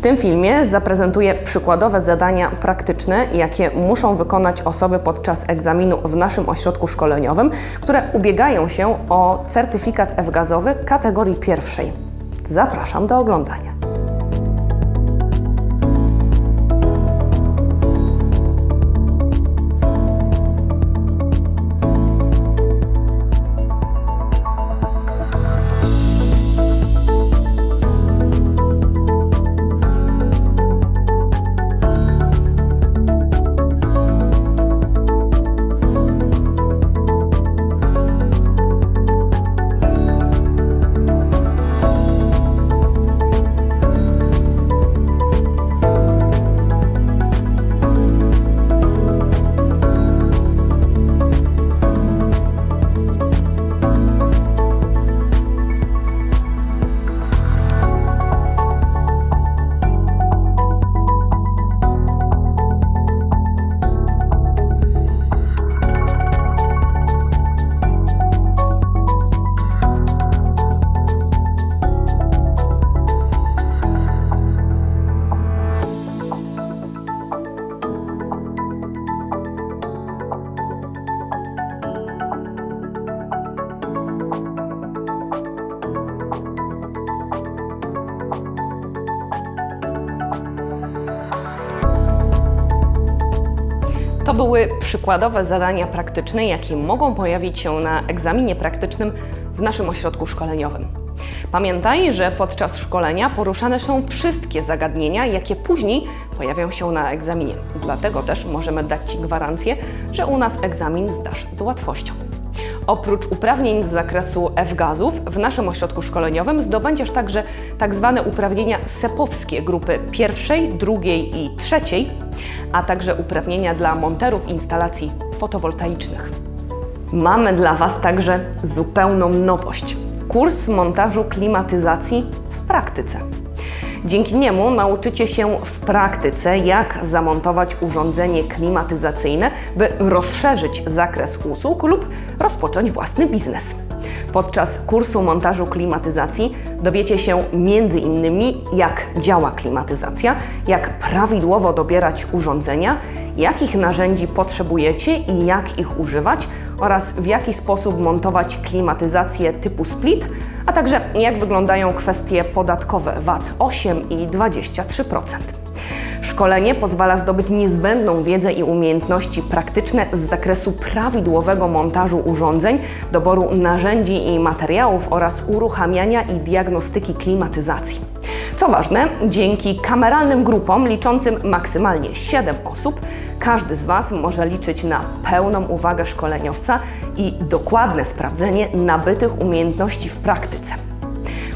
tym filmie zaprezentuję przykładowe zadania praktyczne, jakie muszą wykonać osoby podczas egzaminu w naszym ośrodku szkoleniowym, które ubiegają się o certyfikat F-gazowy kategorii pierwszej. Zapraszam do oglądania. To były przykładowe zadania praktyczne, jakie mogą pojawić się na egzaminie praktycznym w naszym ośrodku szkoleniowym. Pamiętaj, że podczas szkolenia poruszane są wszystkie zagadnienia, jakie później pojawią się na egzaminie. Dlatego też możemy dać Ci gwarancję, że u nas egzamin zdasz z łatwością. Oprócz uprawnień z zakresu F-gazów, w naszym ośrodku szkoleniowym zdobędziesz także tak zwane uprawnienia sepowskie grupy pierwszej, drugiej i trzeciej, a także uprawnienia dla monterów instalacji fotowoltaicznych. Mamy dla Was także zupełną nowość. Kurs montażu klimatyzacji w praktyce. Dzięki niemu nauczycie się w praktyce, jak zamontować urządzenie klimatyzacyjne, by rozszerzyć zakres usług lub rozpocząć własny biznes. Podczas kursu montażu klimatyzacji dowiecie się m.in. jak działa klimatyzacja, jak prawidłowo dobierać urządzenia, jakich narzędzi potrzebujecie i jak ich używać oraz w jaki sposób montować klimatyzację typu split, a także jak wyglądają kwestie podatkowe VAT 8 i 23%. Szkolenie pozwala zdobyć niezbędną wiedzę i umiejętności praktyczne z zakresu prawidłowego montażu urządzeń, doboru narzędzi i materiałów oraz uruchamiania i diagnostyki klimatyzacji. Co ważne, dzięki kameralnym grupom liczącym maksymalnie 7 osób, każdy z Was może liczyć na pełną uwagę szkoleniowca i dokładne sprawdzenie nabytych umiejętności w praktyce.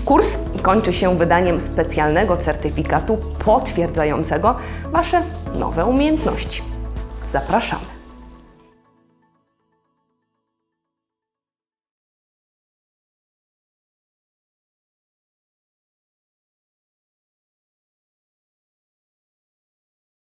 Kurs kończy się wydaniem specjalnego certyfikatu potwierdzającego Wasze nowe umiejętności. Zapraszamy.